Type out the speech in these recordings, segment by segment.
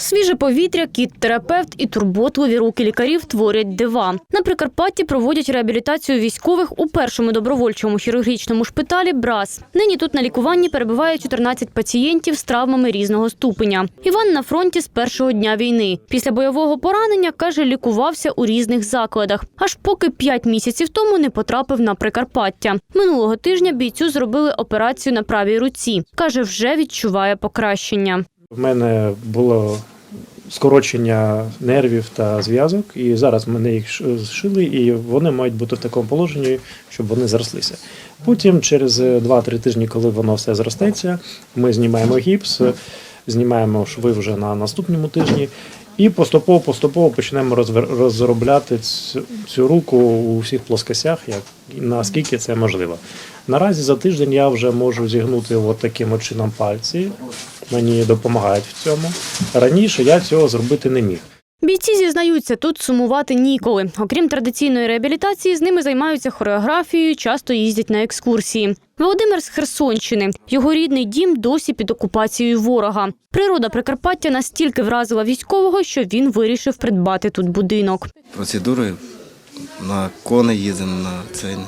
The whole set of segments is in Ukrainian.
Свіже повітря, кіт-терапевт і турботливі руки лікарів творять дива. На Прикарпатті проводять реабілітацію військових у першому добровольчому хірургічному шпиталі Брас. Нині тут на лікуванні перебуває 14 пацієнтів з травмами різного ступеня. Іван на фронті з першого дня війни. Після бойового поранення каже, лікувався у різних закладах, аж поки 5 місяців тому не потрапив на Прикарпаття. Минулого тижня бійцю зробили операцію на правій руці. каже, вже відчуває покращення. В мене було скорочення нервів та зв'язок, і зараз мене їх зшили, і вони мають бути в такому положенні, щоб вони зрослися. Потім, через 2-3 тижні, коли воно все зростеться, ми знімаємо гіпс, знімаємо шви вже на наступному тижні. І поступово-поступово почнемо розробляти цю, руку у всіх плоскостях, як наскільки це можливо. Наразі за тиждень я вже можу зігнути от таким чином пальці. Мені допомагають в цьому. Раніше я цього зробити не міг. Бійці зізнаються, тут сумувати ніколи. Окрім традиційної реабілітації, з ними займаються хореографією, часто їздять на екскурсії. Володимир з Херсонщини. Його рідний дім досі під окупацією ворога. Природа Прикарпаття настільки вразила військового, що він вирішив придбати тут будинок. процедури на кони їздимо, на цей. Е,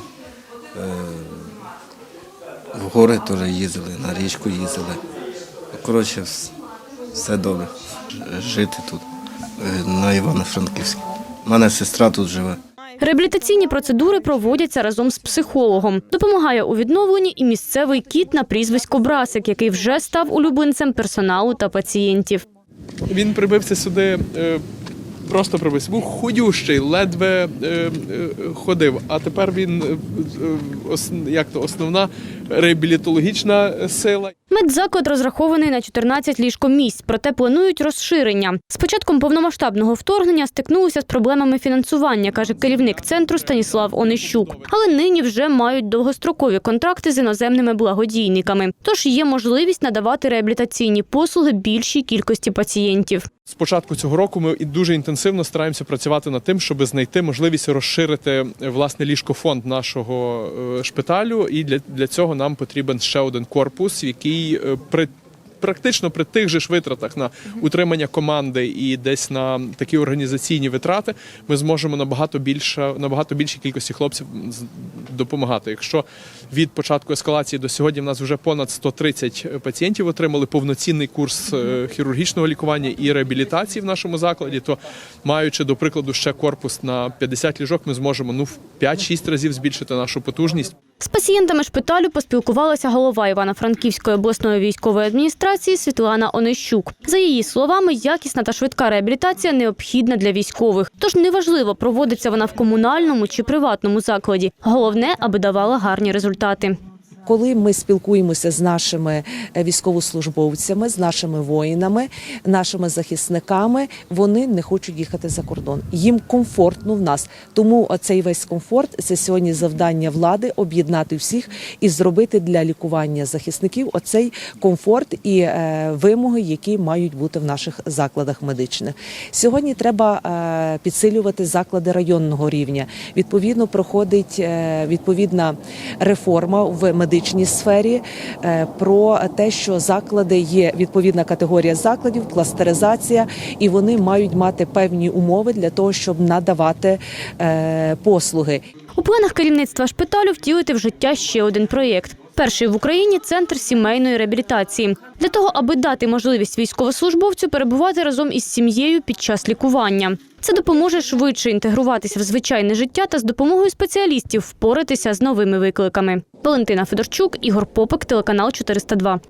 в гори теж їздили, на річку їздили. Коротше, все добре. Жити тут, е, на Івано-Франківській. У мене сестра тут живе. Реабілітаційні процедури проводяться разом з психологом. Допомагає у відновленні і місцевий кіт на прізвисько Брасик, який вже став улюбленцем персоналу та пацієнтів. Він прибився сюди, е, просто прибився. Був худющий, ледве е, ходив. А тепер він ос- як то основна реабілітологічна сила. Медзаклад розрахований на 14 ліжкомісць, проте планують розширення. З початком повномасштабного вторгнення стикнулися з проблемами фінансування, каже керівник центру Станіслав Онищук. Але нині вже мають довгострокові контракти з іноземними благодійниками. Тож є можливість надавати реабілітаційні послуги більшій кількості пацієнтів. З початку цього року ми і дуже інтенсивно стараємося працювати над тим, щоб знайти можливість розширити е, власне ліжкофонд нашого е, шпиталю. І для, для цього нам потрібен ще один корпус, який е, при Практично при тих же ж витратах на утримання команди і десь на такі організаційні витрати ми зможемо набагато більше набагато більшій кількості хлопців допомагати. Якщо від початку ескалації до сьогодні в нас вже понад 130 пацієнтів отримали повноцінний курс е, хірургічного лікування і реабілітації в нашому закладі, то маючи до прикладу ще корпус на 50 ліжок, ми зможемо ну в 5-6 разів збільшити нашу потужність. З пацієнтами шпиталю поспілкувалася голова Івано-Франківської обласної військової адміністрації Світлана Онищук. За її словами, якісна та швидка реабілітація необхідна для військових. Тож неважливо, проводиться вона в комунальному чи приватному закладі. Головне, аби давала гарні результати. Коли ми спілкуємося з нашими е, військовослужбовцями, з нашими воїнами, нашими захисниками, вони не хочуть їхати за кордон. Їм комфортно в нас. Тому оцей весь комфорт це сьогодні завдання влади об'єднати всіх і зробити для лікування захисників оцей комфорт і е, вимоги, які мають бути в наших закладах медичних. Сьогодні треба е, підсилювати заклади районного рівня. Відповідно, проходить е, відповідна реформа в медичній сфері е, про те, що заклади є відповідна категорія закладів, кластеризація, і вони мають мати певні умови для того, щоб надавати е, послуги. У планах керівництва шпиталю втілити в життя ще один проєкт. Перший в Україні центр сімейної реабілітації для того, аби дати можливість військовослужбовцю перебувати разом із сім'єю під час лікування. Це допоможе швидше інтегруватися в звичайне життя та з допомогою спеціалістів впоратися з новими викликами. Валентина Федорчук, Ігор Попик, телеканал 402.